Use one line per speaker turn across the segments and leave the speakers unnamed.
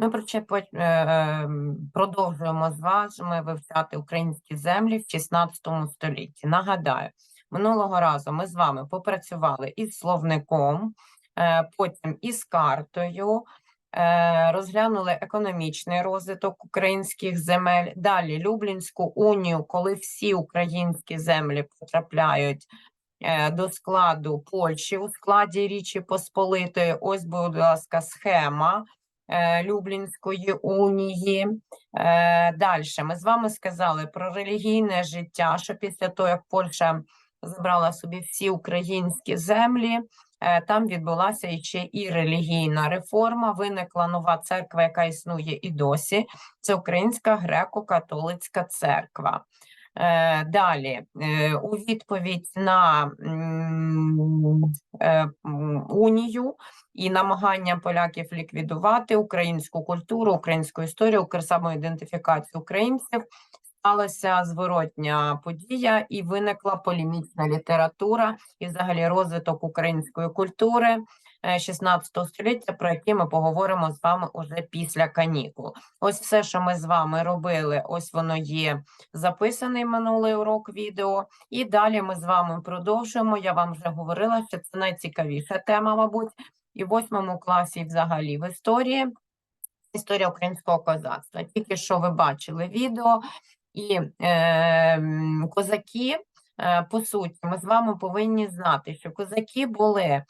Ми по- е, е, продовжуємо з вами вивчати українські землі в 16 столітті. Нагадаю, минулого разу ми з вами попрацювали із словником, е, потім із картою, е, розглянули економічний розвиток українських земель. Далі Люблінську унію, коли всі українські землі потрапляють до складу Польщі у складі Річі Посполитої. Ось, будь ласка, схема Люблінської унії. Е, Далі ми з вами сказали про релігійне життя, що після того, як Польща забрала собі всі українські землі, е, там відбулася ще і релігійна реформа. Виникла нова церква, яка існує і досі. Це Українська греко-католицька церква. Е, Далі, е, у відповідь на е, унію і намагання поляків ліквідувати українську культуру, українську історію, самоідентифікацію українців, сталася зворотня подія і виникла полемічна література і взагалі розвиток української культури. Е, 16 століття, про які ми поговоримо з вами уже після канікул. Ось все, що ми з вами робили, ось воно є записаний минулий урок відео. І далі ми з вами продовжуємо. Я вам вже говорила, що це найцікавіша тема, мабуть, і в восьмому класі, взагалі в історії. Історія українського козацтва. Тільки що ви бачили відео, і е, козаки, е, по суті, ми з вами повинні знати, що козаки були е,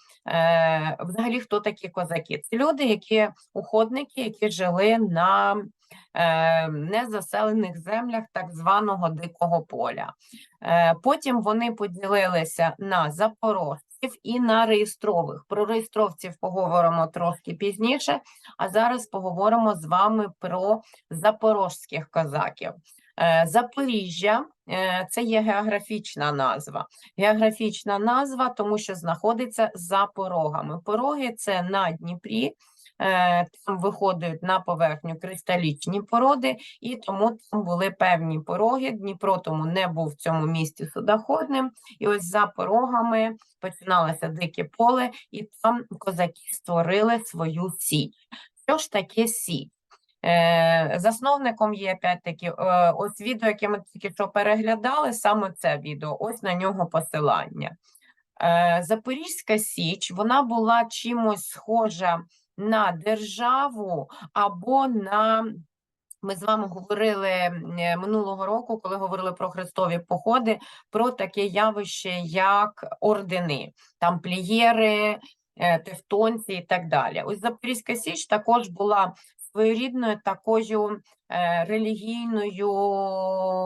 взагалі хто такі козаки? Це люди, які уходники, які жили на е, незаселених землях так званого дикого поля. Е, потім вони поділилися на запорожців і на реєстрових. Про реєстровців поговоримо трошки пізніше, а зараз поговоримо з вами про запорожських козаків. Е, Запоріжжя е, це є географічна назва. Географічна назва, тому що знаходиться за порогами. Пороги це на Дніпрі. е, Там виходять на поверхню кристалічні породи, і тому там були певні пороги. Дніпро тому не був в цьому місті судоходним. І ось за порогами починалося дике поле, і там козаки створили свою січ. Що ж таке січ? Е, засновником є опять-таки е, ось відео, яке ми тільки що переглядали, саме це відео, ось на нього посилання. Е, Запорізька Січ, вона була чимось схожа на державу або на. Ми з вами говорили минулого року, коли говорили про хрестові походи, про таке явище, як ордени, тамплієри, тевтонці і так далі. Ось Запорізька Січ також була своєрідною такою релігійною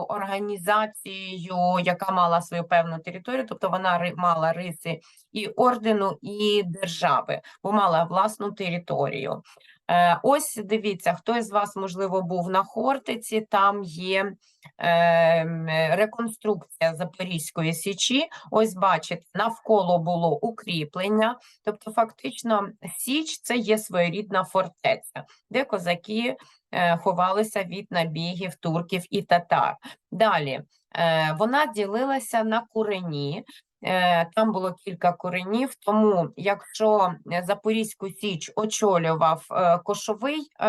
організацією, яка мала свою певну територію, тобто вона мала риси і ордену, і держави, бо мала власну територію. Е, Ось дивіться, хто із вас, можливо, був на Хортиці, там є е, м, е, реконструкція Запорізької Січі. Ось бачите, навколо було укріплення, тобто фактично Січ це є своєрідна фортеця, де козаки е, ховалися від набігів турків і татар. Далі е, вона ділилася на курені. Е, Там було кілька коренів, тому якщо е, Запорізьку Січ очолював е, кошовий е,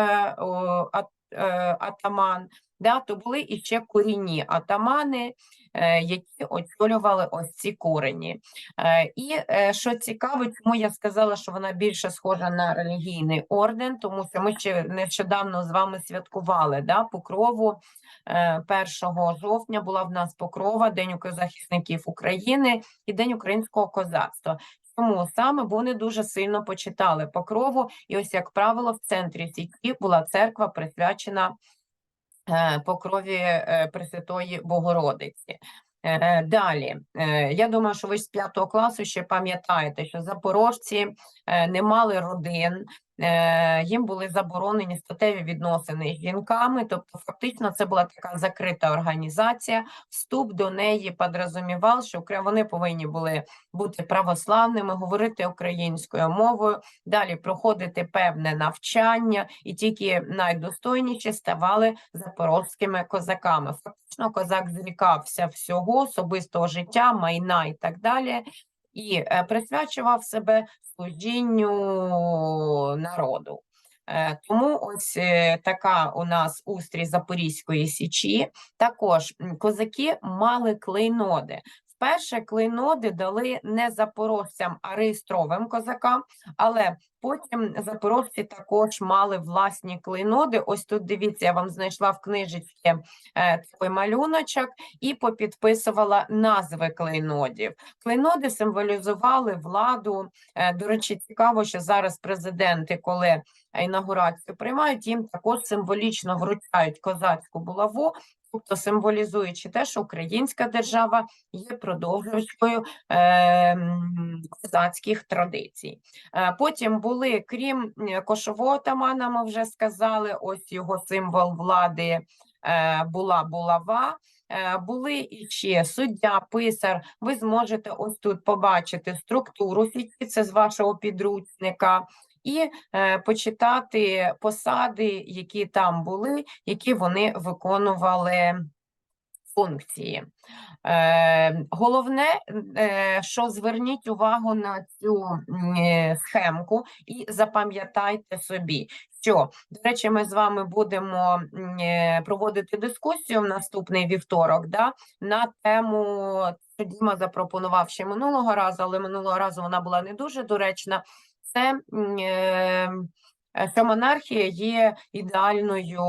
е, атаман, да, то були іще корінні атамани, е, які очолювали ось ці корені. Е, І е, що цікаво, чому я сказала, що вона більше схожа на релігійний орден, тому що ми ще нещодавно з вами святкували да, покрову. Е, 1 жовтня була в нас покрова, День захисників України і День українського козацтва. Чому саме? Вони дуже сильно почитали покрову, і ось, як правило, в центрі Січі була церква присвячена е, покрові е, Пресвятої Богородиці. Е, Далі, я думаю, що ви з п'ятого класу ще пам'ятаєте, що запорожці не мали родин, їм були заборонені статеві відносини з жінками, тобто фактично це була така закрита організація. Вступ до неї подрозумівав, що вони повинні були бути православними, говорити українською мовою, далі проходити певне навчання, і тільки найдостойніші ставали запорозькими козаками. Фактично, козак зрікався всього особистого життя, майна і так далі, і е, присвячував себе служінню народу. Е, Тому ось е, така у нас устрій Запорізької січі. Також козаки мали клейноди. Вперше клейноди дали не запорожцям, а реєстровим козакам, але потім запорожці також мали власні клейноди. Ось тут дивіться, я вам знайшла в книжечці е, такий малюночок і попідписувала назви клейнодів. Клейноди символізували владу. Е, До речі, цікаво, що зараз президенти, коли інаугурацію приймають, їм також символічно вручають козацьку булаву, тобто символізуючи те, що українська держава є продовжувачкою е, козацьких традицій. Е, Потім були, крім е, кошового атамана, ми вже сказали, ось його символ влади була булава. Були і ще суддя, писар. Ви зможете ось тут побачити структуру січі, це з вашого підручника, і е, почитати посади, які там були, які вони виконували функції. Е, головне, е, що зверніть увагу на цю е, схемку і запам'ятайте собі, що, до речі, ми з вами будемо е, проводити дискусію в наступний вівторок да, на тему, що Діма запропонував ще минулого разу, але минулого разу вона була не дуже доречна. Це е, е, що монархія є ідеальною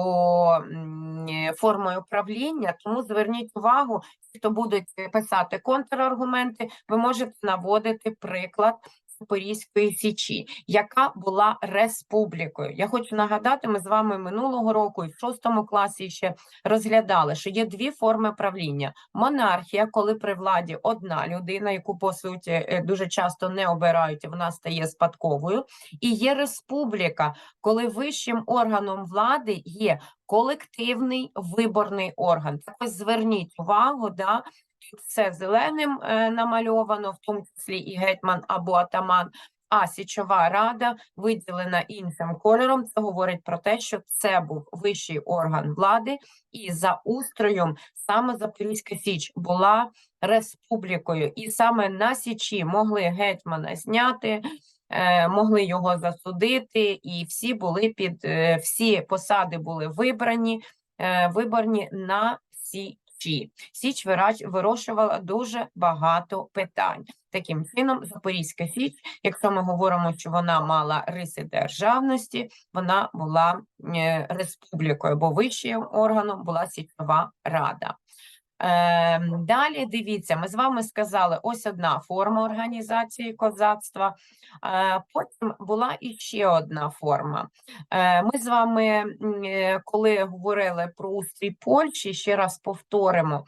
е, формою правління, тому зверніть увагу, хто будуть писати контраргументи, ви можете наводити приклад Запорізької Січі, яка була республікою. Я хочу нагадати, ми з вами минулого року і в шостому класі ще розглядали, що є дві форми правління: монархія, коли при владі одна людина, яку по суті е, дуже часто не обирають, вона стає спадковою, і є республіка, коли вищим органом влади є колективний виборний орган. Так ось зверніть увагу, да, все зеленим е, намальовано, в тому числі і гетьман або атаман. А січова рада виділена іншим кольором. Це говорить про те, що це був вищий орган влади, і за устроєм саме Запорізька Січ була республікою, і саме на Січі могли гетьмана зняти, е, могли його засудити, і всі були під е, всі посади були вибрані, виборні на Січі. Січ вирач- вирощувала дуже багато питань. Таким чином, Запорізька Січ, якщо ми говоримо, що вона мала риси державності, вона була е, республікою, бо вищим органом була Січова Рада. Ем, Далі дивіться, ми з вами сказали, ось одна форма організації козацтва. Е, Потім була іще одна форма. Е, Ми з вами, е, коли говорили про устрій Польщі, ще раз повторимо,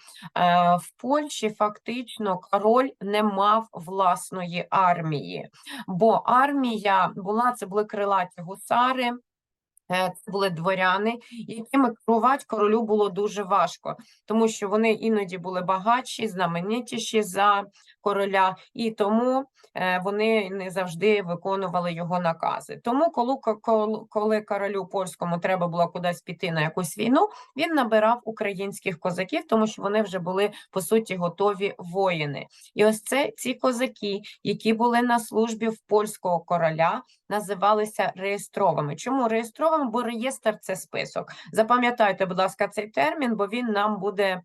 в Польщі фактично король не мав власної армії, бо армія була, це були крилаті гусари. Е, Це були дворяни, якими керувати королю було дуже важко, тому що вони іноді були багатші, знаменитіші за короля, і тому е, вони не завжди виконували його накази. Тому, коли, коли, королю польському треба було кудись піти на якусь війну, він набирав українських козаків, тому що вони вже були по суті готові воїни. І ось це ці козаки, які були на службі в польського короля, називалися реєстровими. Чому реєстровими? Бо реєстр це список. Запам'ятайте, будь ласка, цей термін, бо він нам буде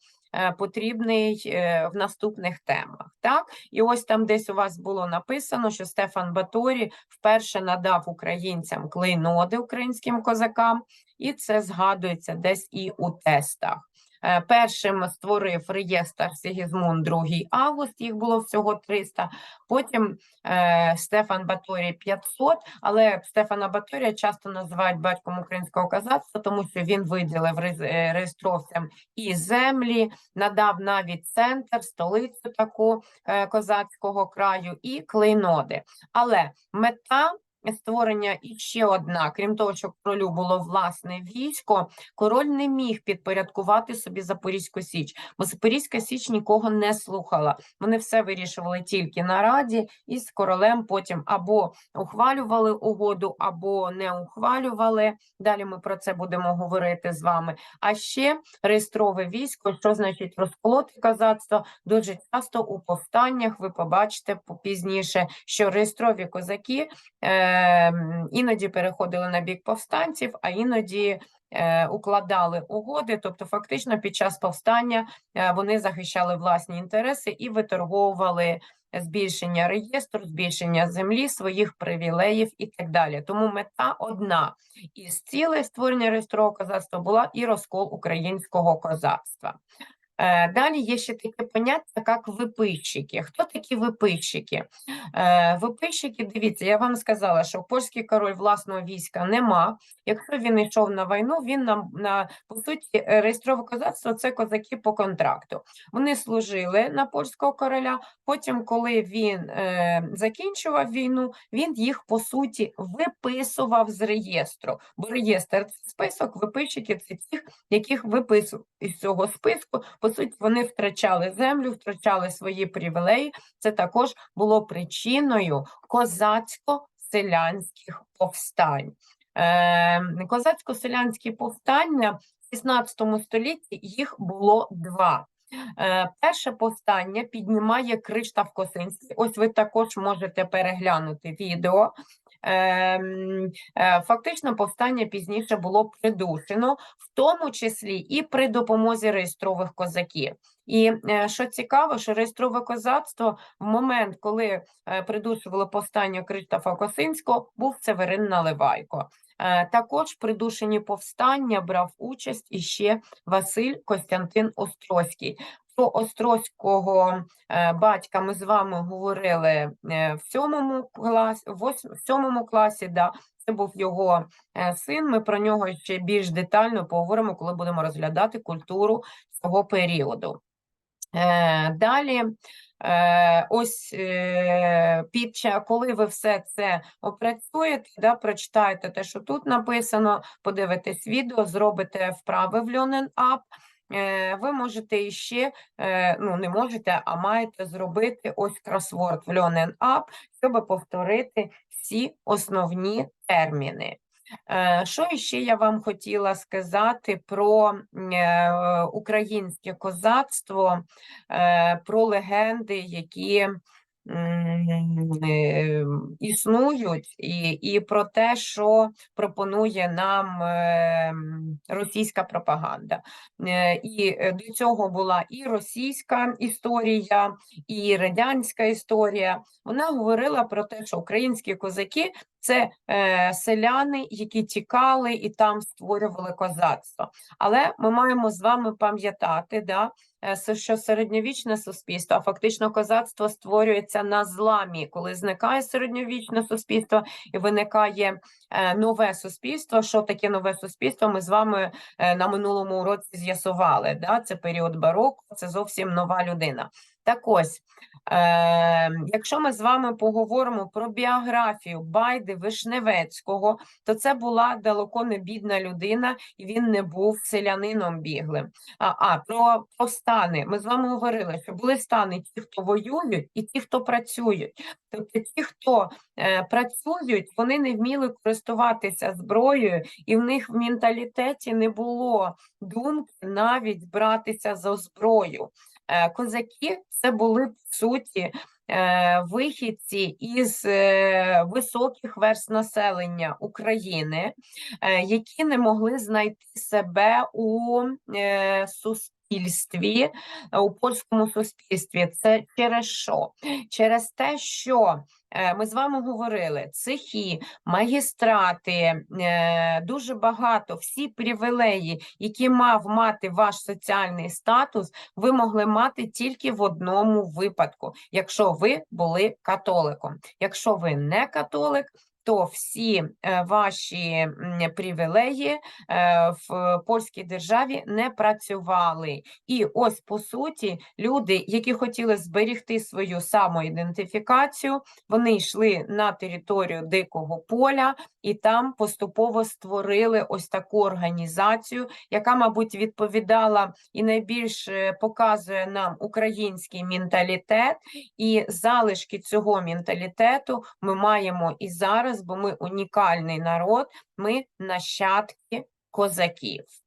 потрібний е, в наступних темах. Так, і ось там десь у вас було написано, що Стефан Баторі вперше надав українцям клейноди українським козакам, і це згадується десь і у тестах. Е, Першим створив реєстр Сигізмунд II Август, їх було всього 300, потім е, Стефан Баторій 500, але Стефана Баторія часто називають батьком українського козацтва, тому що він виділив е, реєстровцям і землі, надав навіть центр, столицю таку козацького краю і клейноди. Але мета створення і ще одна, крім того, що королю було власне військо, король не міг підпорядкувати собі Запорізьку Січ, бо Запорізька Січ нікого не слухала. Вони все вирішували тільки на раді, і з королем потім або ухвалювали угоду, або не ухвалювали. Далі ми про це будемо говорити з вами. А ще реєстрове військо, що значить розколоти козацтво, дуже часто у повстаннях ви побачите по- пізніше, що реєстрові козаки. Е, іноді переходили на бік повстанців, а іноді е, укладали угоди. Тобто, фактично, під час повстання е, вони захищали власні інтереси і виторговували збільшення реєстру, збільшення землі, своїх привілеїв і так далі. Тому мета одна із цілей створення реєстрового козацтва була і розкол українського козацтва. Е, Далі є ще таке поняття, як виписчики. Хто такі виписчики? Е, Виписчики, дивіться, я вам сказала, що польський король власного війська нема. Якщо він йшов на війну, він на, на по суті е, реєстрове козацтво це козаки по контракту. Вони служили на польського короля. Потім, коли він е, закінчував війну, він їх по суті виписував з реєстру. Бо реєстр це список, виписчики це тих, яких виписував із цього списку. По суті, вони втрачали землю, втрачали свої привілеї. Це також було причиною козацько-селянських повстань. Е, Козацько-селянські повстання в 16 столітті їх було два. Е, Перше повстання піднімає Криштав Косинський. Ось ви також можете переглянути відео. Ем, е, Фактично, повстання пізніше було придушено, в тому числі і при допомозі реєстрових козаків. І е, що цікаво, що реєстрове козацтво в момент, коли е, придушувало повстання Криштафа Косинського, був Северин Наливайко. Також в придушенні повстання брав участь іще Василь Костянтин Острозький. Про Острозького е, батька ми з вами говорили е, в сьомому класі, в сьомому класі. Да, це був його е, син. Ми про нього ще більш детально поговоримо, коли будемо розглядати культуру цього періоду. Далі, ось під коли ви все це опрацюєте, да, прочитаєте те, що тут написано, подивитесь відео, зробите вправи в Learning App, ви можете іще, е, ну не можете, а маєте зробити ось кросворд в Learning App, щоб повторити всі основні терміни. Е, Що ще я вам хотіла сказати про е, українське козацтво, е, про легенди, які е, існують, і, і про те, що пропонує нам е, російська пропаганда. Е, І е, до цього була і російська історія, і радянська історія. Вона говорила про те, що українські козаки це селяни, які тікали і там створювали козацтво. Але ми маємо з вами пам'ятати, да, що середньовічне суспільство, а фактично козацтво створюється на зламі, коли зникає середньовічне суспільство і виникає е, нове суспільство. Що таке нове суспільство? Ми з вами е, на минулому уроці з'ясували. Да? Це період бароко, це зовсім нова людина. Так ось, е, якщо ми з вами поговоримо про біографію Байди Вишневецького, то це була далеко не бідна людина, і він не був селянином біглим. А, а про, про стани. Ми з вами говорили, що були стани ті, хто воюють, і ті, хто працюють. Тобто ті, хто е, працюють, вони не вміли користуватися зброєю, і в них в менталітеті не було думки навіть братися за зброю. Е, Козаки це були в суті е, вихідці із е, високих верст населення України, які не могли знайти себе у е, суспільстві, е, у польському суспільстві. Це через що? Через те, що е, ми з вами говорили, цехи, магістрати, е, дуже багато, всі привілеї, які мав мати ваш соціальний статус, ви могли мати тільки в одному випадку, якщо ви були католиком. Якщо ви не католик, то всі е, ваші привілеї е, в польській державі не працювали. І ось по суті, люди, які хотіли зберігти свою самоідентифікацію, вони йшли на територію дикого поля і там поступово створили ось таку організацію, яка, мабуть, відповідала і найбільш е, показує нам український менталітет, і залишки цього менталітету ми маємо і зараз, бо ми унікальний народ, ми нащадки козаків.